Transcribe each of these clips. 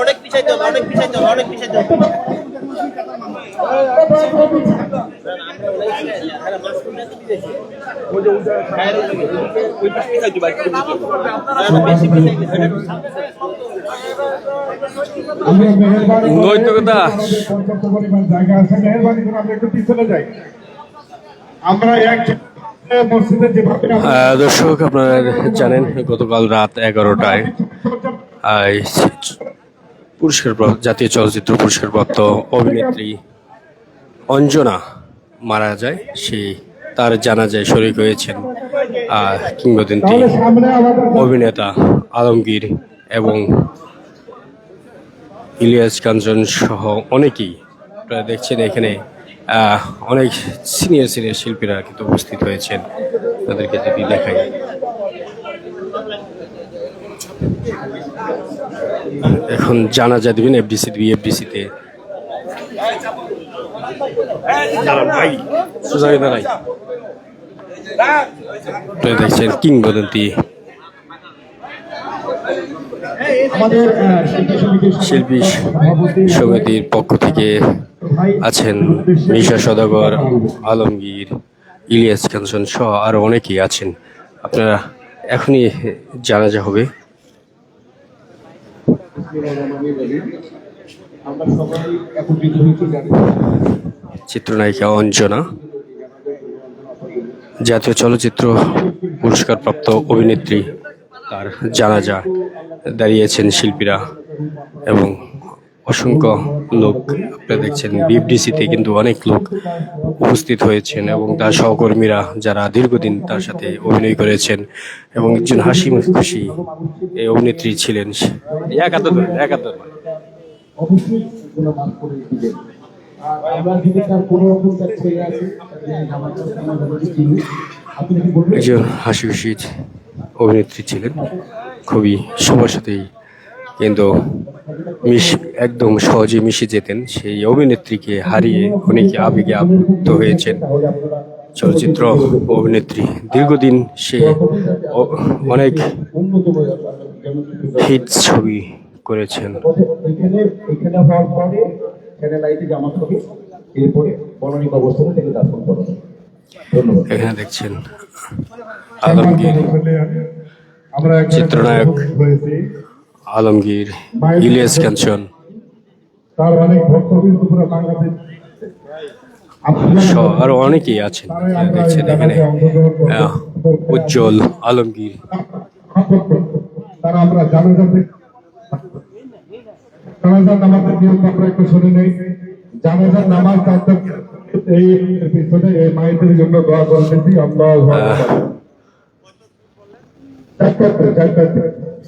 অনেক পিছাইতে হবে অনেক পিছাইতে হবে অনেক পিছাইতে হবে নৈতিকতা। পর্যাপ্ত পরিমাণ জায়গা আছে মেহেরবানি করে আমরা একটু পিছনে যাই আমরা এক মসজিদে যেভাবে আমরা- আহ, দর্শক আপনারা জানেন, গতকাল রাত এগারোটায় পুরস্কার জাতীয় চলচ্চিত্র পুরস্কারপ্রাপ্ত অভিনেত্রী অঞ্জনা মারা যায়। সেই তার জানাজায় শরিক হয়েছেন কিংবদন্তি অভিনেতা আলমগীর এবং ইলিয়াস কাঞ্চন সহ অনেকেই। আপনারা দেখছেন এখানে অনেক সিনিয়র সিনিয়র শিল্পীরা কিন্তু উপস্থিত হয়েছেন। তাদেরকে যদি দেখাই। এখন জানাজা দিবেন এফডিসি ভাই। হয়ে দাঁড়াই আপনারা দেখছেন কিংবদন্তি। শিল্পী সমিতির পক্ষ থেকে ভাই আছেন মিশা সদাগর, আলমগীর, ইলিয়াস কাঞ্চন সহ আরও অনেকেই আছেন। আপনারা এখনই জানাজা হবে। আমরা সবাই একত্রিত হয়েছি জানি চিত্রনায়িকা অঞ্জনা। জাতীয় চলচ্চিত্র পুরস্কারপ্রাপ্ত অভিনেত্রী তার জানাজা দাঁড়িয়েছেন শিল্পীরা এবং অসংখ্য লোক আপনারা দেখছেন, বিএফডিসিতে কিন্তু অনেক লোক উপস্থিত হয়েছেন এবং তার সহকর্মীরা যারা দীর্ঘদিন তার সাথে অভিনয় করেছেন এবং একজন হাসি খুশি এই অভিনেত্রী ছিলেন একাত্তর একাত্তর একজন হাসি খুশি অভিনেত্রী ছিলেন। খুবই সবার সাথেই কিন্তু মিশ একদম সহজে মিশে যেতেন সেই অভিনেত্রীকে হারিয়ে অনেকে আবেগে আপ্লুত হয়েছেন। চলচ্চিত্র অভিনেত্রী দীর্ঘদিন সে অনেক হিট ছবি করেছেন। এখানে দেখছেন আলমগীর চিত্রনায়ক। আলমগীর ইলিয়াস কাঞ্চন আরও অনেকেই আছেন দেখছেন এখানে উজ্জ্বল আলমগীর। এই জন্য দোয়া করতেছি আল্লাহ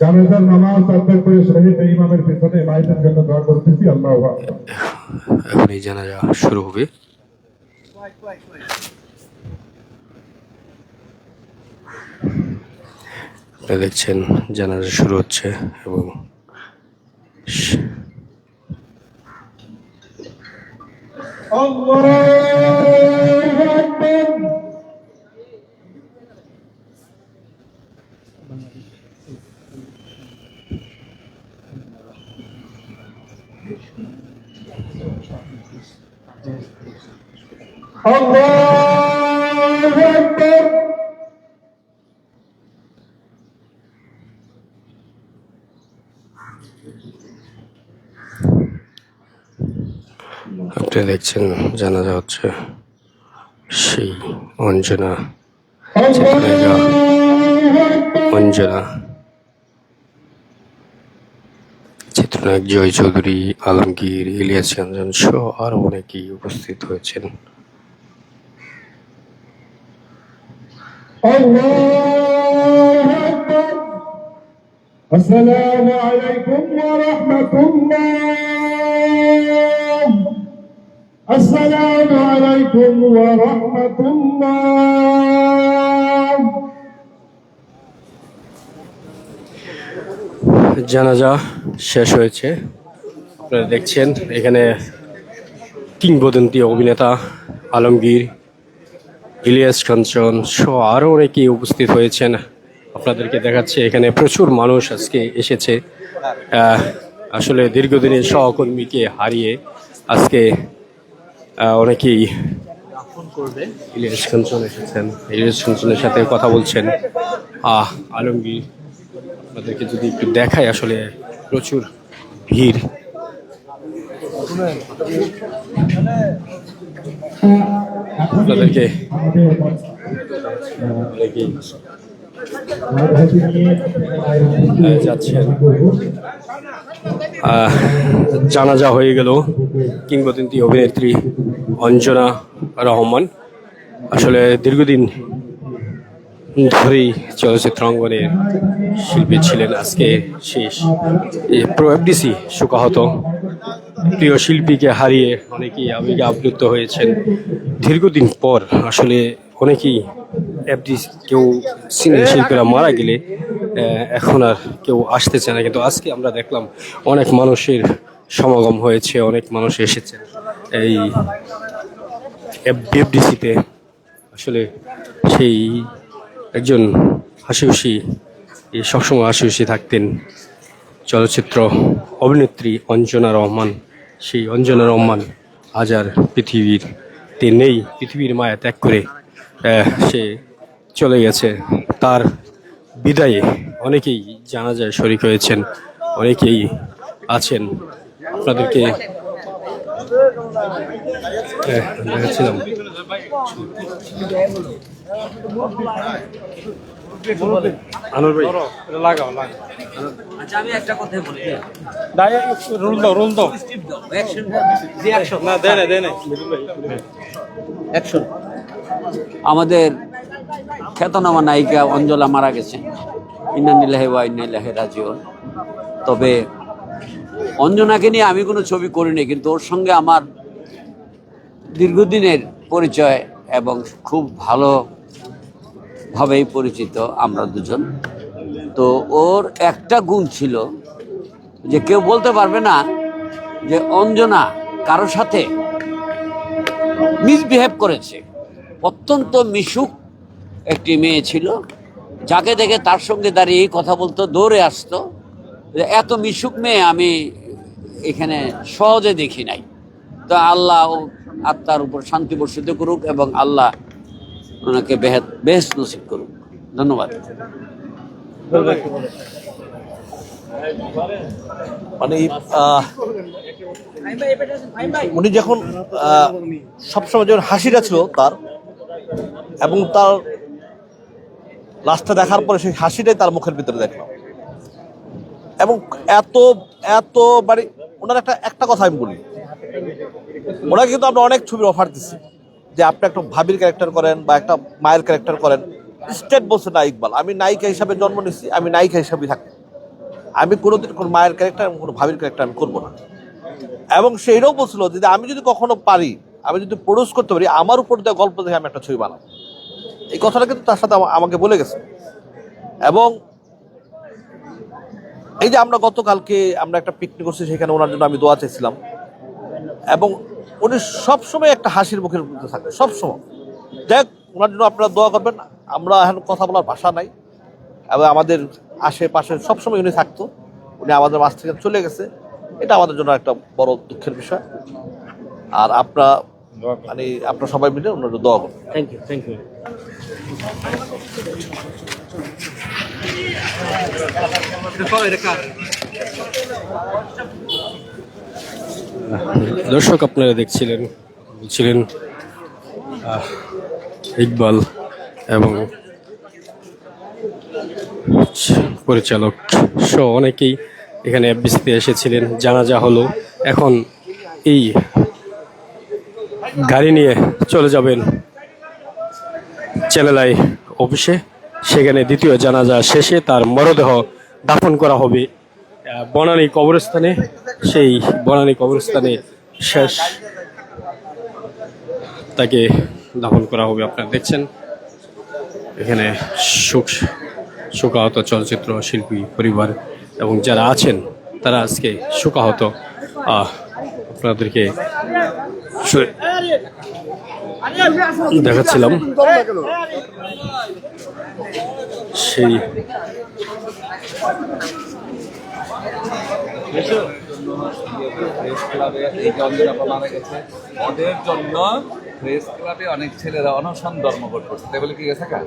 জানাজার নামাজ তাদের করে শহীদ ইমামের পিছনে মায়েদের জন্য দোয়া করতেছি আল্লাহ এখন এই জানাজা শুরু হবে। দেখছেন জানাজা শুরু হচ্ছে এবং স- আল্লাহু আকবার আপনারা দেখছেন জানাজা হচ্ছে সেই অঞ্জনা চিত্রনায়িকা অঞ্জনা চিত্রনায়ক জয় চৌধুরী আলমগীর ইলিয়াস রঞ্জন সহ আরও অনেকেই উপস্থিত হয়েছেন। আসসালামু আলাইকুম জানাজা শেষ হয়েছে। আপনারা দেখছেন, এখানে কিংবদন্তি অভিনেতা, আলমগীর, ইলিয়াস কাঞ্চন সহ আরও অনেকেই উপস্থিত হয়েছেন। আপনাদেরকে দেখাচ্ছে, এখানে প্রচুর মানুষ আজকে এসেছে। আসলে দীর্ঘদিনের সহকর্মীকে হারিয়ে আজকে অনেকেই ইলিয়াস কাঞ্চন এসেছেন। ইলিয়াস কাঞ্চনের সাথে কথা বলছেন। আহ, আলমগীর, আপনাদেরকে যদি একটু দেখাই আসলে প্রচুর ভিড়। আপনাদেরকে আহ, যাচ্ছেন জানাজা হয়ে গেল। কিংবদন্তি অভিনেত্রী অঞ্জনা রহমান। আসলে দীর্ঘদিন ধরেই চলচ্চিত্র অঙ্গনের শিল্পী ছিলেন আজকে শেষ। প্রোএফডিসি শোকাহত। প্রিয় শিল্পীকে হারিয়ে অনেকেই আবেগে আপ্লুত হয়েছেন। দীর্ঘদিন পর আসলে অনেকেই এফডি কেউ সিনিয়র শিল্পীরা মারা গেলে এখন আর কেউ আসতেছে না। কিন্তু আজকে আমরা দেখলাম অনেক মানুষের সমাগম হয়েছে, অনেক মানুষ এসেছেন এই বিএফডিসিতে আসলে সেই একজন হাসি খুশি সবসময় হাসি থাকতেন। চলচ্চিত্র অভিনেত্রী অঞ্জনা রহমান, সেই অঞ্জনা রহমান আজ আর পৃথিবীর তে নেই, পৃথিবীর মায়া ত্যাগ করে সে চলে গেছে। তার বিদায়ে অনেকেই জানা যায় শরিক হয়েছেন, অনেকেই আছেন। আপনাদেরকে দেখাচ্ছিলাম। আনোয়ার ভাই। লাগাও লাগাও। আচ্ছা আমি একটা কথা বলি। দাই রোল দাও রোল দাও। অ্যাকশন রিঅ্যাকশন না দেয় না দেয় না। অ্যাকশন আমাদের খ্যাতনামা নায়িকা অঞ্জলা মারা গেছে। ইন্নানিল্লাহে ওয়া ইন্নাইল্লাহি রাজিউন। তবে অঞ্জনাকে নিয়ে আমি কোনো ছবি করিনি কিন্তু ওর সঙ্গে আমার দীর্ঘদিনের পরিচয় এবং খুব ভালোভাবেই পরিচিত আমরা দুজন। তো ওর একটা গুণ ছিল যে কেউ বলতে পারবে না যে অঞ্জনা কারও সাথে মিসবিহেভ করেছে। অত্যন্ত মিশুক একটি মেয়ে ছিল, যাকে দেখে তার সঙ্গে দাঁড়িয়ে কথা বলতো, দৌড়ে আসতো। যে এত মিশুক মেয়ে আমি এখানে সহজে দেখি নাই। তো আল্লাহ আত্মার উপর শান্তি বর্ষিত করুক এবং আল্লাহ ওনাকে বেহেদ বেশ নসিব করুক। ধন্যবাদ। মানে উনি যখন সবসময় যখন হাসিটা ছিল তার, এবং তার লাস্টটা দেখার পরে সেই হাসিটাই তার মুখের ভিতরে দেখলাম। এবং এত এত মানে ওনার একটা একটা কথা আমি বলি। ওনাকে কিন্তু আমরা অনেক ছবির অফার দিচ্ছি যে আপনি একটা ভাবির ক্যারেক্টার করেন বা একটা মায়ের ক্যারেক্টার করেন স্টেট বলছে না ইকবাল। আমি নায়িকা হিসাবে জন্ম নিচ্ছি আমি নায়িকা হিসাবে থাকব আমি কোনোদিন কোনো মায়ের ক্যারেক্টার এবং কোনো ভাবির ক্যারেক্টার আমি করব না। এবং সেইটাও বলছিল যে আমি যদি কখনো পারি, আমি যদি প্রডিউস করতে পারি, আমার উপর দেওয়া গল্প দেখে আমি একটা ছবি বানাবো। এই কথাটা কিন্তু তার সাথে আমা- আমাকে বলে গেছে। এবং এই যে আমরা গতকালকে আমরা একটা পিকনিক করছি, সেখানে ওনার জন্য আমি দোয়া চাইছিলাম এবং উনি সবসময় একটা হাসির মুখের মধ্যে থাকে সবসময়। দেখ ওনার জন্য আপনারা দোয়া করবেন আমরা এখন কথা বলার ভাষা নাই এবং আমাদের আশেপাশে সবসময় উনি থাকতো উনি আমাদের মাছ থেকে চলে গেছে এটা আমাদের জন্য একটা বড় দুঃখের বিষয়। আর আপনারা মানে আপনারা সবাই মিলে ওনার জন্য দোয়া করবেন থ্যাংক ইউ থ্যাংক ইউ দর্শক আপনারা দেখছিলেন, বলছিলেন ইকবাল এবং পরিচালক সহ অনেকেই এখানে এফবিসিতে এসেছিলেন, জানাজা হলো। এখন এই গাড়ি নিয়ে চলে যাবেন চেলালাই অফিসে। সেখানে দ্বিতীয় জানাজা শেষে তার মরদেহ দাফন করা হবে। বনানী কবরস্থানে, সেই বনানী কবরস্থানে শেষ তাকে দাফন করা হবে, আপনারা দেখছেন। এখানে শোক শোকাহত চলচ্চিত্র, শিল্পী, পরিবার এবং যারা আছেন, তারা আজকে শোকাহত আপনাদেরকে দেখাচ্ছিলাম। সেই এই গেছে। ওদের জন্য প্রেস ক্লাবে অনেক ছেলেরা অনশন ধর্মঘট করছে। তাই বলে কি গেছে কাজ